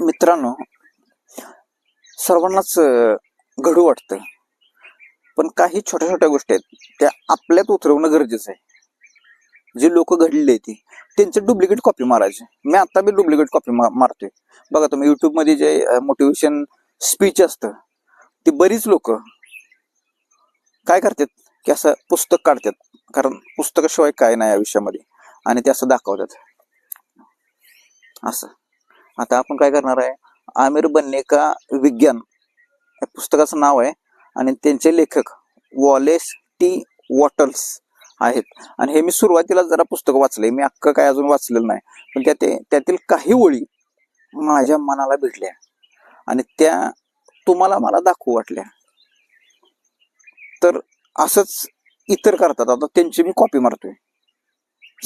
मित्रांनो सर्वांनाच घडू वाटतं पण काही छोट्या छोट्या गोष्टी आहेत त्या आपल्यात उतरवणं गरजेचं आहे. जे लोक घडलेले आहेत ते त्यांचं डुप्लिकेट कॉपी मारायचे. मी आता बी डुप्लिकेट कॉपी मारतोय. बघा तुम्ही युट्यूबमध्ये जे मोटिवेशन स्पीच असतं ती बरीच लोक काय करतात की असं पुस्तक काढतात. कारण पुस्तकाशिवाय काय नाही या विषयामध्ये. आणि ते असं दाखवतात. असं. आता आपण काय करणार आहे? आमिर बन्नेका विज्ञान या पुस्तकाचं नाव आहे आणि त्यांचे लेखक वॉलेस टी वॉटल्स आहेत. आणि हे मी सुरुवातीला जरा पुस्तक वाचले मी अख्खं काय अजून वाचलेलं नाही. पण त्या ते- त्यातील काही ओळी माझ्या मनाला भेटल्या. आणि त्या तुम्हाला मला दाखवू वाटल्या. तर असंच इतर करतात. आता त्यांची मी कॉपी मारतोय.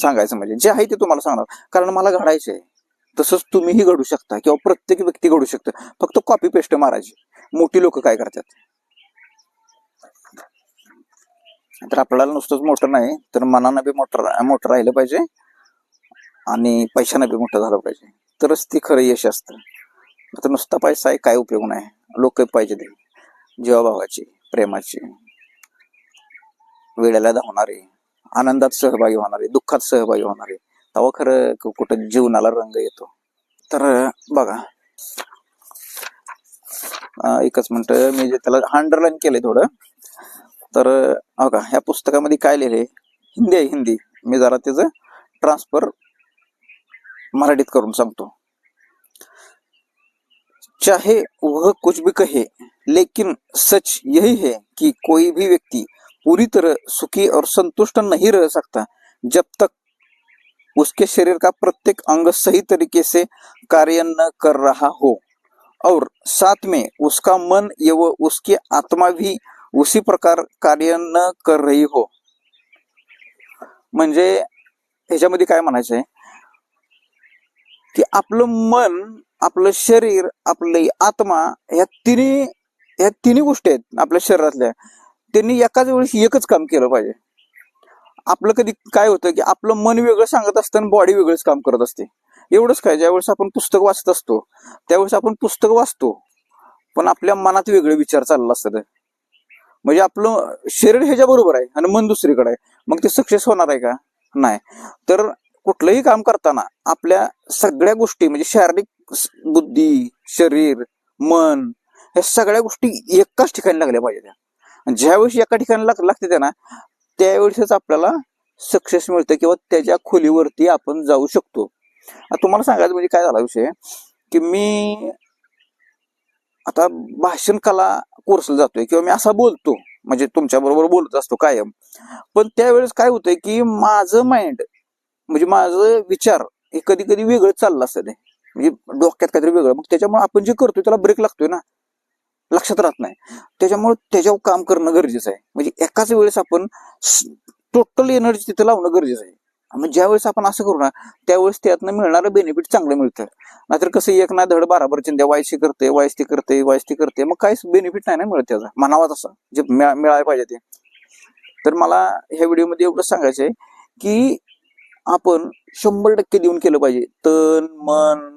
सांगायचं म्हणजे जे आहे ते तुम्हाला सांगणार. कारण मला घडायचे आहे तसंच तुम्हीही घडू शकता किंवा प्रत्येक व्यक्ती घडू शकतो. फक्त कॉपी पेस्ट मारायची. मोठी लोक काय करतात? तर आपल्याला नुसतंच मोठं नाही तर मनानं बी मोठं मोठं राहिलं पाहिजे आणि पैशानं बी मोठं झालं पाहिजे. तरच ती खरं यश असतं. आता नुसता पैसा आहे काय उपयोग नाही. लोक पाहिजे ते. जीवाभावाची प्रेमाची. वेळेला धावणारे आनंदात सहभागी होणारे दुःखात सहभागी होणारे. तेव्हा खरं कुठं जीवनाला रंग येतो. तर बघा. एकच मिनिट मी जे त्याला अंडरलाईन केलंय थोडं. तर बघा का ह्या पुस्तकामध्ये काय लिहिले हिंदी आहे हिंदी. मी जरा त्याचं ट्रान्सफर मराठीत करून सांगतो. चाहे वह कुछ भी कहे लेकिन सच यही है कि कोई भी व्यक्ति पूरी तरह सुखी और संतुष्ट नहीं रह सकता जब तक उसके शरीर का प्रत्येक अंग सही तरीके से कार्य न कर रहा हो। और साथ में उसका मन एवं उसकी आत्मा भी उसी प्रकार कार्य न कर रही हो। म्हणजे ह्याच्यामध्ये काय म्हणायचंय? की आपलं मन आपलं शरीर आपली आत्मा ह्या तिन्ही ह्या तिन्ही गोष्टी आहेत आपल्या शरीरातल्या. त्यांनी एकाच वेळेस एकच काम केलं पाहिजे. आपलं कधी काय होतं की आपलं मन वेगळं सांगत असतं आणि बॉडी वेगळंच काम करत असते. एवढंच काय ज्यावेळेस आपण पुस्तक वाचत असतो त्यावेळेस आपण पुस्तक वाचतो पण आपल्या मनात वेगळे विचार चालला असतात. म्हणजे आपलं शरीर ह्याच्या बरोबर आहे आणि मन दुसरीकडे आहे. मग ते सक्सेस होणार आहे का? नाही. तर कुठलंही काम करताना आपल्या सगळ्या गोष्टी म्हणजे शारीरिक बुद्धी शरीर मन ह्या सगळ्या गोष्टी एकाच ठिकाणी लागल्या पाहिजे त्या. ज्यावेळेस एका ठिकाणी लाग लागते त्या ना त्यावेळेसच आपल्याला सक्सेस मिळतं किंवा त्याच्या खोलीवरती आपण जाऊ शकतो. तुम्हाला सांगायचं म्हणजे काय झाला विषय? की मी आता भाषण कला कोर्सला जातोय किंवा मी असा बोलतो. म्हणजे तुमच्या बरोबर बोलत असतो कायम. पण त्यावेळेस काय होतंय की माझं माइंड म्हणजे माझं विचार हे कधी कधी वेगळं चाललं असतं म्हणजे डोक्यात काहीतरी वेगळं. मग त्याच्यामुळे आपण जे करतोय त्याला ब्रेक लागतोय ना. लक्षात राहत नाही. त्याच्यामुळे त्याच्यावर काम करणं गरजेचं आहे. म्हणजे एकाच वेळेस आपण टोटल एनर्जी तिथे लावणं गरजेचं आहे. मग ज्या वेळेस आपण असं करू ना त्यावेळेस त्यातनं मिळणारं बेनिफिट चांगलं मिळतं. नाहीतर कसं एक ना धड बाराबर चिंध्या वायसी करते वायस्ती करते वायस्ती करते मग काहीच बेनिफिट नाही ना मिळत त्याचा. म्हणावा तसा जे मिळायला पाहिजे ते. तर मला ह्या व्हिडिओमध्ये एवढं सांगायचं आहे की आपण शंभर टक्के देऊन केलं पाहिजे. तन मन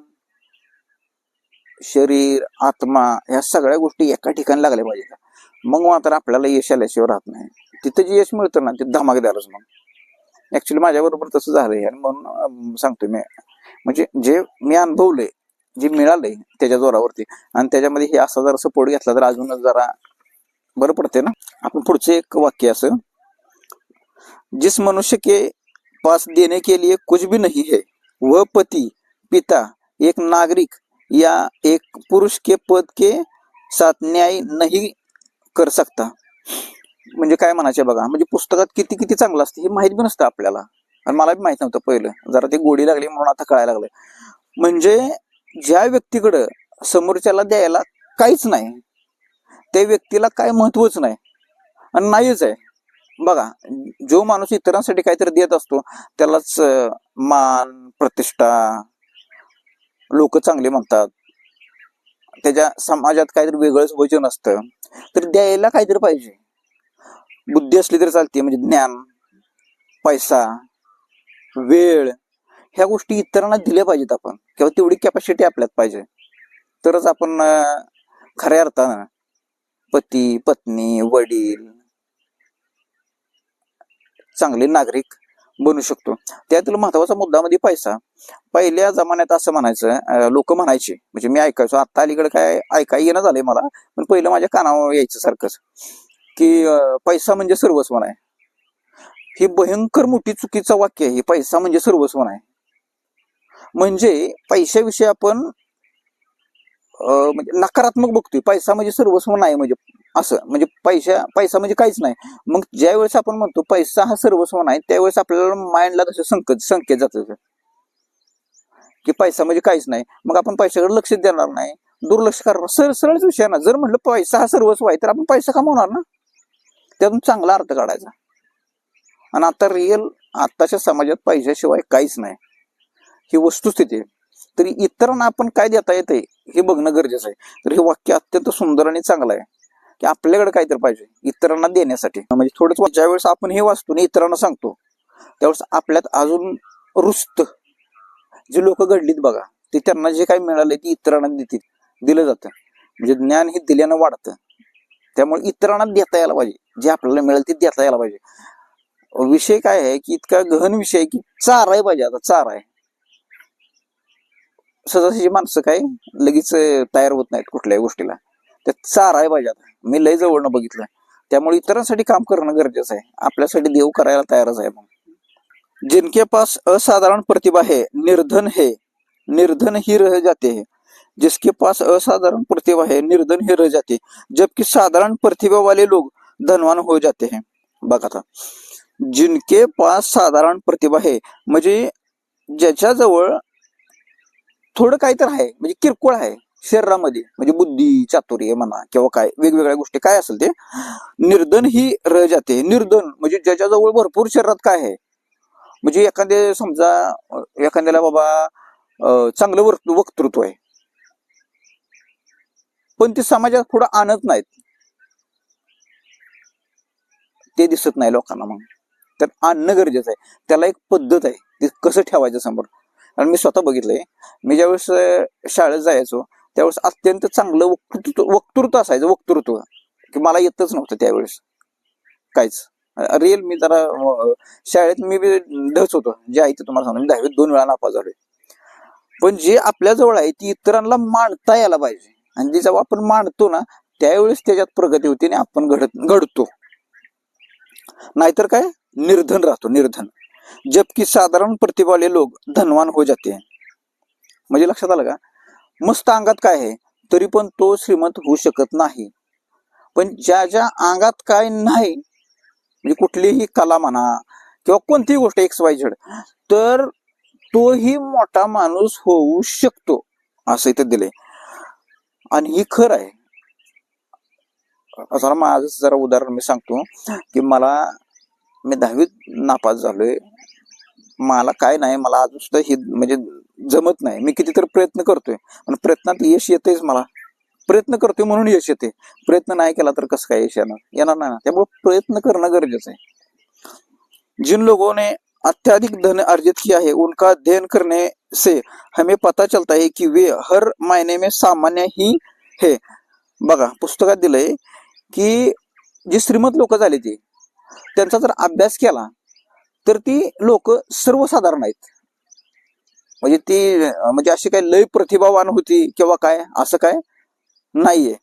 शरीर आत्मा ह्या सगळ्या गोष्टी एका ठिकाणी लागल्या पाहिजे मग मात्र आपल्याला यश आल्याशिवाय राहत नाही. तिथं जे यश मिळतं ना ते धमाकेदारच मग. ऍक्च्युली माझ्याबरोबर तसं झालंय आणि म्हणून सांगतोय मी. म्हणजे जे मी अनुभवलंय जे मिळालंय त्याच्या जोरावरती आणि त्याच्यामध्ये हे असा जर सपोर्ट घेतला तर अजूनच जरा बरं पडते ना. आपण पुढचे एक वाक्य असं. जिस मनुष्य के पास देने के लिए कुछ भी नहीं है वह पति पिता एक नागरिक या एक पुरुष के पद के साथ न्याय नाही कर सकता. म्हणजे काय म्हणायचे बघा म्हणजे पुस्तकात किती किती चांगलं असतं हे माहीत बी नसतं आपल्याला. आणि मला बी माहीत नव्हतं पहिलं. जरा ते गोडी लागली म्हणून आता कळायला लागलं. म्हणजे ज्या व्यक्तीकडं समोरच्याला द्यायला काहीच नाही त्या व्यक्तीला काय महत्वच नाही आणि नाहीच आहे. बघा जो माणूस इतरांसाठी काहीतरी देत असतो त्यालाच मान प्रतिष्ठा लोक चांगले म्हणतात. त्याच्या समाजात काहीतरी वेगळंच वचन असतं. तर द्यायला काहीतरी पाहिजे. बुद्धी असली तरी चालते म्हणजे ज्ञान पैसा वेळ ह्या गोष्टी इतरांना दिल्या पाहिजेत आपण. किंवा तेवढी कॅपॅसिटी आपल्यात पाहिजे. तरच आपण खऱ्या अर्थानं पती पत्नी वडील चांगले नागरिक बनू शकतो. त्यातील महत्त्वाचा मुद्दा म्हणजे पैसा. पहिल्या जमान्यात असं म्हणायचं लोक म्हणायचे म्हणजे मी ऐकायचो आता अलीकडे काय ऐकाय येणं झालंय मला पण पहिलं माझ्या कानावर यायचं सारखंच की पैसा म्हणजे सर्वस्व आहे ही भयंकर मोठी चुकीचं वाक्य आहे पैसा म्हणजे सर्वस्व आहे म्हणजे पैशाविषयी आपण अं, म्हणजे नकारात्मक बघतोय पैसा म्हणजे सर्वस्व नाही म्हणजे असं म्हणजे पैसा पैसा म्हणजे काहीच नाही. मग ज्या वेळेस आपण म्हणतो पैसा हा सर्वस्व नाही त्यावेळेस आपल्याला माइंडला तसं संकेत संकेत जात की पैसा म्हणजे काहीच नाही. मग आपण पैशाकडे लक्ष देणार नाही. दुर्लक्ष करणार सर सरळच विषय ना. जर म्हटलं पैसा हा सर्वस्व आहे तर आपण पैसा कमवणार ना? त्यातून चांगला अर्थ काढायचा. आणि आता रिअल आताच्या समाजात पैशाशिवाय काहीच नाही. ही वस्तुस्थिती आहे. तरी इतरांना आपण काय देता येते हे बघणं गरजेचं आहे. तर हे वाक्य अत्यंत सुंदर आणि चांगलं आहे. की आपल्याकडे काहीतरी पाहिजे इतरांना देण्यासाठी. म्हणजे थोडंच ज्यावेळेस आपण हे वाचतो आणि इतरांना सांगतो त्यावेळेस आपल्यात अजून रुस्त जी लोक घडलीत बघा ते त्यांना जे काही मिळाले ते इतरांना देतील दिलं जातं. म्हणजे ज्ञान हे दिल्यानं वाढतं. त्यामुळे इतरांना देता यायला पाहिजे. जे आपल्याला मिळेल ते देता यायला पाहिजे. विषय काय आहे की इतका गहन विषय आहे की चारा आहे पाहिजे. आता चार आहे. सहजासहजी माणसं काय लगेच तयार होत नाहीत कुठल्याही गोष्टीला. त्यात चार आहे पाहिजे आता मी लय जवळनं बघितलं त्यामुळे इतरांसाठी काम करणं गरजेचं आहे. आपल्यासाठी देव करायला तयारच आहे मग जिनके पास असाधारण प्रतिभा है निर्धन है निर्धन ही रह जाते हे. जिसके पास असाधारण प्रतिभा है निर्धन ही रह जाते. जबकि साधारण प्रतिभा वाले लोग धनवान हो जाते हैं. बघा आता. जिनके पास साधारण प्रतिभा आहे म्हणजे ज्याच्याजवळ थोडं काही तर आहे म्हणजे किरकोळ आहे. शरीरामध्ये म्हणजे बुद्धी चातुर्य म्हणा किंवा काय वेगवेगळ्या गोष्टी काय असेल ते निर्धन ही रह जाते. निर्धन म्हणजे ज्याच्याजवळ भरपूर शरीरात काय आहे? म्हणजे एखाद्या समजा एखाद्याला बाबा चांगलं वर्त- वक्तृत्व आहे. पण ते समाजात पुढं आणत नाहीत. ते दिसत नाही लोकांना मग. तर आणणं गरजेचं आहे. त्याला एक पद्धत आहे. ते कसं ठेवायचं समोर? आणि मी स्वतः बघितलंय. मी ज्यावेळेस शाळेत जायचो त्यावेळेस अत्यंत चांगलं वक्तृत्व वक्तृत्व असायचं वक्तृत्व. की मला येतच नव्हतं त्यावेळेस. काहीच. रिअल मी जरा शाळेत मी बी ढच होतो. जे आहे ते तुम्हाला सांगतो. मी दहावीत दोन वेळा नापास झालोय. पण जे आपल्याजवळ आहे ती इतरांना मांडता यायला पाहिजे. आणि जे जेव्हा आपण मांडतो ना त्यावेळेस त्याच्यात प्रगती होते आणि आपण घडत घडतो. नाहीतर काय? निर्धन राहतो निर्धन. जबकि साधारण प्रतिभाले लोक धनवान हो जाते. म्हणजे लक्षात आलं का? मस्त अंगात काय आहे तरी पण तो श्रीमंत होऊ शकत नाही. पण ज्या ज्या अंगात काय नाही म्हणजे कुठलीही कला म्हणा किंवा कोणतीही गोष्ट एक्स वाय झेड तर तोही मोठा माणूस होऊ शकतो असं इथे दिलंय. आणि ही खरं आहे. जरा माझं जरा उदाहरण मी सांगतो की मला मी दहावीत नापास झालोय. मला काय नाही मला अजून सुद्धा हे म्हणजे जमत नाही. मी कितीतरी प्रयत्न करतोय. पण प्रयत्नात यश येतेच मला. प्रयत्न करतोय म्हणून यश येते प्रयत्न नाही केला तर कसं काय यश येणार? येणार नाही ना. त्यामुळे प्रयत्न करणं गरजेचं आहे. जिन लोगों ने अत्याधिक धन अर्जित किया है उनका अध्ययन करने से हमें पता चलता है कि वे हर मायने में सामान्य ही है. बघा पुस्तकात दिलंय की जी श्रीमंत लोक झाली ती त्यांचा जर अभ्यास केला तर ती लोक सर्वसाधारण आहेत. म्हणजे ती म्हणजे अशी काय लय प्रतिभावान होती किंवा काय? असं काय? नाहीये.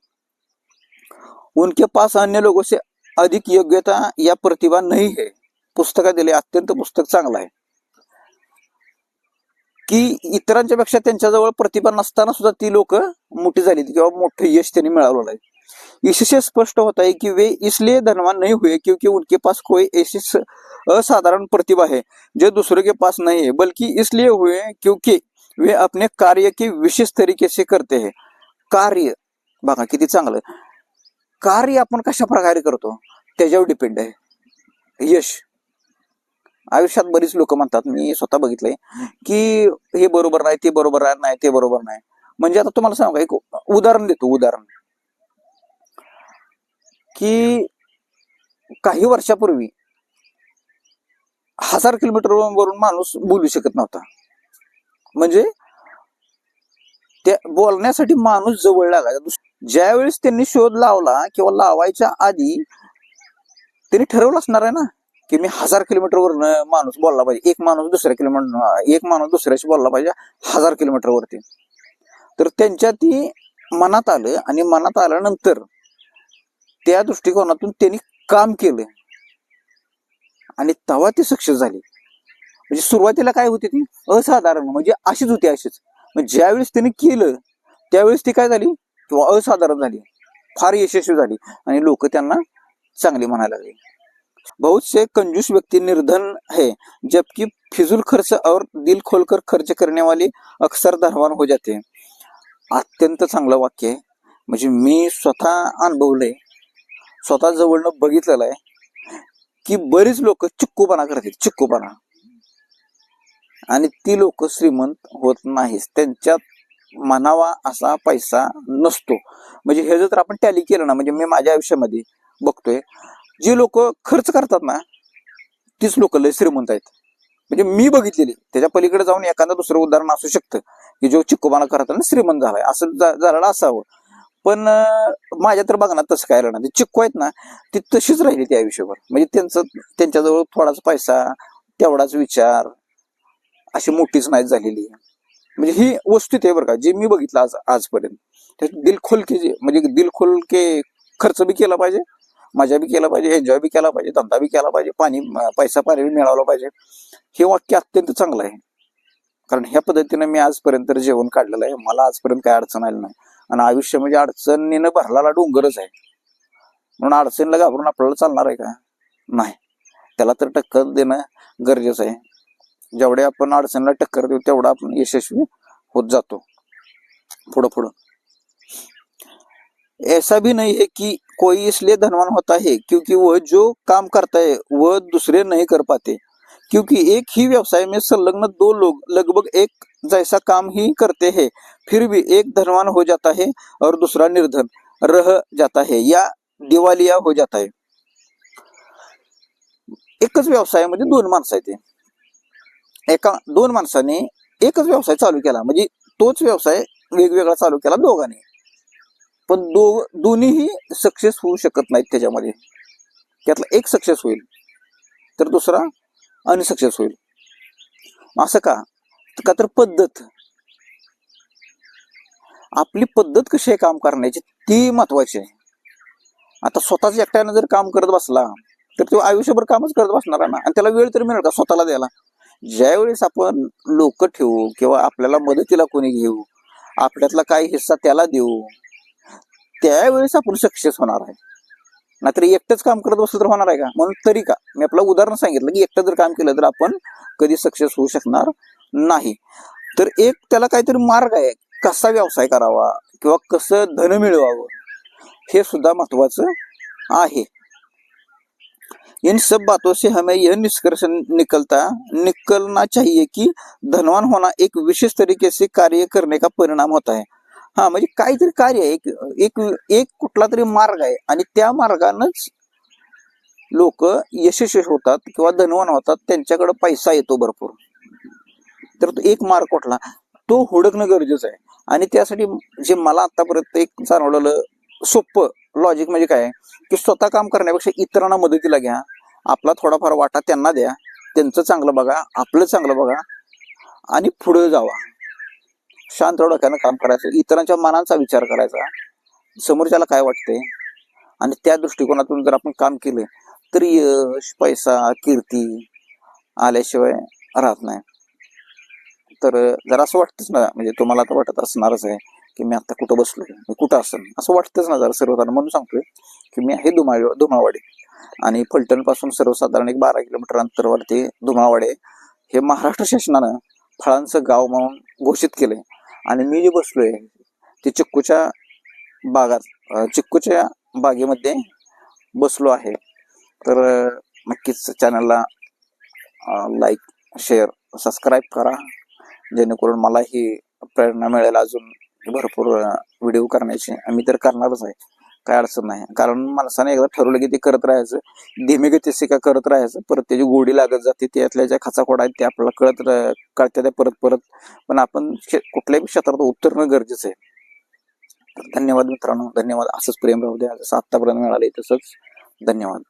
उनके पास अन्य लोगों से अधिक योग्यता या प्रतिभा नाही है पुस्तकात दिले. अत्यंत पुस्तक चांगलं आहे. की इतरांच्या पेक्षा त्यांच्याजवळ प्रतिभा नसताना सुद्धा ती लोक मोठी झाली किंवा मोठं यश त्यांनी मिळवलेलं आहे. इससे स्पष्ट होता है कि वे इसलिए धनवान नहीं हुए क्योंकि उनके पास कोई ऐसी असाधारण प्रतिभा है जो दूसरों के पास नहीं है बल्कि इसलिए हुए क्योंकि वे अपने कार्य की विशेष तरीके से करते हैं। कार्य बघा किती चांगलं कार्य आपण कशा प्रकारे करतो? त्याच्यावर डिपेंड आहे. यश. आयुष्यात बरीच लोक म्हणतात मी स्वतः बघितलंय की हे बरोबर नाही ते बरोबर नाही ते बरोबर नाही. म्हणजे आता तुम्हाला सांगा एक उदाहरण देतो उदाहरण. की काही वर्षापूर्वी हजार किलोमीटर वरून माणूस बोलू शकत नव्हता. म्हणजे त्या बोलण्यासाठी माणूस जवळ लागायचा ज्यावेळेस त्यांनी शोध लावला किंवा लावायच्या आधी त्यांनी ठरवलं असणार आहे ना की मी हजार किलोमीटरवरनं माणूस बोलला पाहिजे. एक माणूस दुसऱ्या किलोमीटर एक माणूस दुसऱ्याशी बोलला पाहिजे हजार किलोमीटरवरती. तर त्यांच्या ती मनात आलं आणि मनात आल्यानंतर त्या दृष्टिकोनातून त्यांनी काम केलं. आणि तेव्हा ती सक्सेस झाली. म्हणजे सुरुवातीला काय होती ती? असाधारण म्हणजे अशीच होती अशीच. म्हणजे ज्यावेळेस त्यांनी केलं त्यावेळेस ती काय झाली? किंवा असाधारण झाली. फार यशस्वी झाली. आणि लोक त्यांना चांगली म्हणायला लागली. बहुत से कंजूस व्यक्ति निर्धन है जबकि फिजूल खर्च और दिल खोलकर खर्च करने वाले अक्सर धनवान हो जाते अत्यंत चांगलं वाक्य आहे. म्हणजे मी स्वतः अनुभवलंय. स्वतः जवळनं बघितलेलं आहे की बरीच लोक चिक्कूपणा करतील चिक्कूपणा. आणि ती लोक श्रीमंत होत नाहीत. त्यांच्यात म्हणावा असा पैसा नसतो. म्हणजे हे जर आपण टॅली केलं ना म्हणजे मी माझ्या आयुष्यामध्ये बघतोय जी लोक खर्च करतात ना तीच लोक लय श्रीमंत आहेत. म्हणजे मी बघितलेली त्याच्या पलीकडे जाऊन एखादं दुसरं उदाहरण असू शकतं की जो चिक्कूपणा करताना श्रीमंत झालाय. असं जा- असावं. पण माझ्या तर बघा ना तसं काय राहणार. ते चिक्कू आहेत ना ती तशीच राहिली त्या आयुष्यभर. म्हणजे त्यांचं त्यांच्याजवळ थोडाच पैसा तेवढाच विचार अशी मोठीच नाही झालेली. म्हणजे ही वस्तू आहे बरं का जे मी बघितलं आज आजपर्यंत. ते दिल जे म्हणजे दिल खोलके खर्च बी केला पाहिजे मजा बी केला पाहिजे एन्जॉय बी केला पाहिजे धंदा बी केला पाहिजे पाणी पैसा पाणी मिळवला पाहिजे. हे वाक्य अत्यंत चांगलं आहे. कारण ह्या पद्धतीने मी आजपर्यंत जेवण काढलेलं आहे. मला आजपर्यंत काय अडचण आली नाही. आणि आयुष्य म्हणजे अडचणीनं भरलेला डोंगरच आहे. म्हणून अडचणीला घाबरून आपल्याला चालणार आहे का? नाही. त्याला तर टक्कर देणं गरजेचं आहे. जेवढे आपण अडचणीला टक्कर देऊ तेवढा आपण यशस्वी होत जातो. पुढं पुढं. ऐसा भी नहीं है कि कोई इसलिए धनवान होता है क्योंकि वह जो काम करता है वह दूसरे नहीं कर पाते। क्योंकि एक ही व्यवसाय में संलग्न दो लोग लगभग एक जैसा काम ही करते हैं, फिर भी एक धनवान हो जाता है और दूसरा निर्धन रह जाता है या दिवालिया हो जाता है। एकच व्यवसायामध्ये दोन माणसं आहेत. एका, दोन माणसाने एकच व्यवसाय चालू केला. म्हणजे तोच व्यवसाय चालू केला दोघांनी. पण दो, दोन्हीही सक्सेस होऊ शकत त्यातला एक सक्सेस होईल, तर दुसरा अनसक्सेस असं का? का तर पद्धत. आपली पद्धत कशी आहे काम करण्याची? ती महत्वाची आहे. आता स्वतःच एकट्यानं जर काम करत बसला तर तो आयुष्यभर कामच करत बसणार ना? आणि त्याला वेळ तरी मिळेल का स्वतःला द्यायला? ज्यावेळेस आपण लोक ठेवू किंवा आपल्याला मदतीला कोणी घेऊ आपल्यातला काही हिस्सा त्याला देऊ त्यावेळेस आपण सक्सेस होणार आहे. नाहीतर एकटंच काम करत बसलं तर होणार आहे का? म्हणून तरी का? मी आपलं उदाहरण सांगितलं की एकटं जर काम केलं तर आपण कधी सक्सेस होऊ शकणार नाही. तर एक त्याला काहीतरी मार्ग आहे. कसा व्यवसाय करावा किंवा कसं धन मिळवावं हे सुद्धा महत्वाचं आहे. इन सब बातों से हमें यह निष्कर्ष निकलता निकलना चाहिए कि धनवान होना एक विशेष तरीके से कार्य करने का परिणाम होता है. हा म्हणजे काहीतरी कार्य आहे. एक एक एक कुठला तरी मार्ग आहे. आणि त्या मार्गानंच लोक यशस्वी होतात किंवा धनवान होतात. त्यांच्याकडे पैसा येतो भरपूर. तर तो एक मार्ग कुठला? तो हुडकणं गरजेचं आहे. आणि त्यासाठी जे मला आतापर्यंत एक जाणवलेलं सोपं लॉजिक म्हणजे काय? की स्वतः काम करण्यापेक्षा इतरांना मदतीला घ्या. आपला थोडाफार वाटा त्यांना द्या. त्यांचं चांगलं बघा आपलं चांगलं बघा आणि पुढे जावा. शांत डोक्यानं काम करायचं. इतरांच्या मनाचा विचार करायचा. समोरच्याला काय वाटते आणि त्या दृष्टिकोनातून जर आपण काम केलं तर यश पैसा कीर्ती आल्याशिवाय राहत नाही. तर जरा असं वाटतंच ना म्हणजे तुम्हाला आता वाटत असणारच आहे की मी आता कुठं बसलोय मी कुठं असेल? असं वाटतंच ना जरा सर्वसाधारण. म्हणून सांगतोय की मी आहे धुमाळ धुमाळवाडी आणि फलटणपासून सर्वसाधारण एक बारा किलोमीटर अंतरावरती धुमाळवाडे हे महाराष्ट्र शासनानं फळांचं गाव म्हणून घोषित केलंय. आणि मी जे बसलोय ते चिक्कूच्या बागात चिक्कूच्या बागेमध्ये बसलो आहे. तर नक्कीच चॅनलला लाईक शेअर सबस्क्राईब करा. जेणेकरून मलाही प्रेरणा मिळेल अजून भरपूर व्हिडिओ करण्याची. आम्ही मी तर करणारच आहे. काय अडचण नाही. कारण माणसाने एकदा ठरवलं की ते करत राहायचं. धीमे गतीचे का करत राहायचं. परत त्याची गोडी लागत जाते. त्यातल्या ज्या खाचाखोडा आहेत ते आपल्याला कळत कळत्या त्या परत परत. पण आपण शे- कुठल्याही क्षेत्रात उतरणं गरजेचं आहे. तर धन्यवाद मित्रांनो. धन्यवाद. असंच प्रेम राहू द्या. जसं आत्तापर्यंत मिळाले तसंच. धन्यवाद.